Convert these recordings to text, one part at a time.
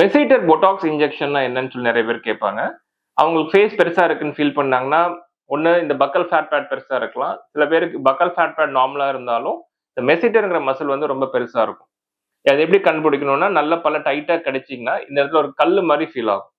மெசிட்டர் Botox இன்ஜெக்ஷன்னா என்னன்னு சொல்லி நிறைய பேர் கேட்பாங்க. அவங்களுக்கு ஃபேஸ் பெருசா இருக்குன்னு ஃபீல் பண்ணாங்கன்னா ஒன்று இந்த பக்கல் ஃபேட் பேட் பெருசா இருக்கலாம். சில பேருக்கு பக்கல் ஃபேட் பேட் நார்மலா இருந்தாலும் இந்த மெசிட்டருங்கிற மசில் வந்து ரொம்ப பெருசா இருக்கும். அது எப்படி கண்டுபிடிக்கணும்னா நல்ல பல டைட்டா கிடைச்சிங்கன்னா இந்த இடத்துல ஒரு கல் மாதிரி ஃபீல் ஆகும்.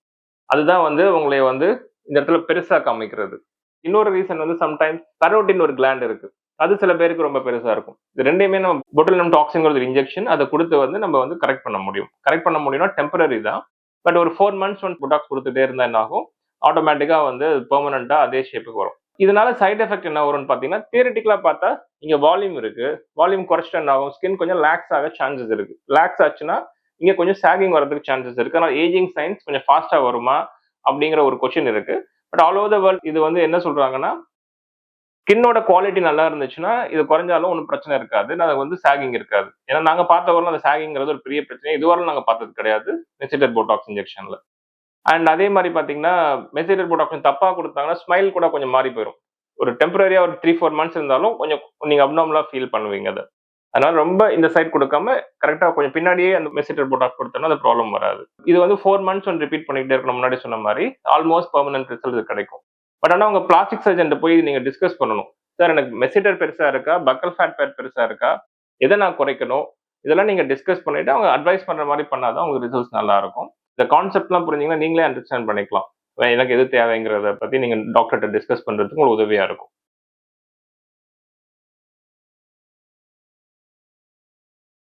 அதுதான் வந்து உங்களை வந்து இந்த இடத்துல பெருசா காமிக்கிறது. இன்னொரு ரீசன் வந்து சம்டைம்ஸ் கரோட்டின் ஒரு கிளாண்ட் இருக்கு. அது சில பேருக்கு ரொம்ப பெருசா இருக்கும். இது ரெண்டையுமே நம்ம பொட்டுலினம் டாக்ஸின் ஒரு இன்ஜெக்ஷன் அதை கொடுத்து வந்து நம்ம வந்து கரெக்ட் பண்ண முடியும். கரெக்ட் பண்ண முடியும்னா டெம்பரரி தான். பட் ஒரு ஃபோர் மந்த்ஸ் ஒன் புட்டாக்ஸ் கொடுத்துட்டே இருந்தா என்ன ஆகும்? ஆட்டோமேட்டிக்கா வந்து பெர்மனண்டா அதே ஷேப்புக்கு வரும். இதனால சைட் எஃபெக்ட் என்ன வரும்னு பாத்தீங்கன்னா தியரட்டிக்கலா பார்த்தா இங்க வால்யூம் இருக்கு. வால்யூம் குறைச்சிட்டு என்ன ஆகும்? ஸ்கின் கொஞ்சம் லாக்ஸ் ஆக சான்சஸ் இருக்கு. லாக்ஸ் ஆச்சுன்னா இங்க கொஞ்சம் சாகிங் வரதுக்கு சான்சஸ் இருக்கு. ஆனால் ஏஜிங் சயின்ஸ் கொஞ்சம் ஃபாஸ்டா வருமா? அப்படிங்கிற ஒரு கொஸ்டின் இருக்கு. But all over the world இது வந்து என்ன சொல்றாங்கன்னா ஸ்கின்னோட குவாலிட்டி நல்லா இருந்துச்சுன்னா இது குறைஞ்சாலும் ஒன்றும் பிரச்சனை இருக்காது. அது வந்து சாகிங் இருக்காது. ஏன்னா நாங்கள் பார்த்த வரலாம் அந்த சாகிங்கிறது ஒரு பெரிய பிரச்சனை. இதுவரை நாங்கள் பார்த்தது கிடையாது. மெசிட்டர் போட்டாக்ஸ் இன்ஜெக்ஷனில் அண்ட் அதே மாதிரி பார்த்தீங்கன்னா மெசிட்டர் போட்டாக்ஸ் தப்பாக கொடுத்தாங்கன்னா ஸ்மைல் கூட கொஞ்சம் மாறி போயிடும் ஒரு டெம்பரரியாக ஒரு த்ரீ ஃபோர் மந்த்ஸ் இருந்தாலும் கொஞ்சம் நீங்கள் அப்னாமலாக ஃபீல் பண்ணுவீங்க அதை. அதனால ரொம்ப இந்த சைட் கொடுக்காம கரெக்டாக கொஞ்சம் பின்னாடியே அந்த மெசிட்டர் போட்டாக்ஸ் கொடுத்தோம்னா அந்த ப்ராப்ளம் வராது. இது வந்து ஃபோர் மந்த்ஸ் ஒன்று ரிப்பீட் பண்ணிக்கிட்டே இருக்கணும். முன்னாடி சொன்ன மாதிரி ஆல்மோஸ்ட் பர்மனன்ட் ரிசல்ட் கிடைக்கும். பட் ஆனால் உங்கள் பிளாஸ்டிக் சர்ஜன் போய் நீங்கள் டிஸ்கஸ் பண்ணணும். சார் எனக்கு மெசிட்டர் பெருசாக இருக்கா? பக்கல் ஃபேட் பேட் பெருசாக இருக்கா? எதை நான் குறைக்கணும்? இதெல்லாம் நீங்கள் டிஸ்கஸ் பண்ணிவிட்டு அவங்க அட்வைஸ் பண்ணுற மாதிரி பண்ணாதான் உங்களுக்கு ரிசல்ட்ஸ் நல்லாயிருக்கும். இந்த கான்செப்ட்லாம் புரிஞ்சிங்கன்னா நீங்களே அண்டர்ஸ்டாண்ட் பண்ணிக்கலாம். எனக்கு எது தேவைங்கிறத பற்றி நீங்கள் டாக்டர்கிட்ட டிஸ்கஸ் பண்ணுறதுக்கு உங்களுக்கு உதவியாக இருக்கும்.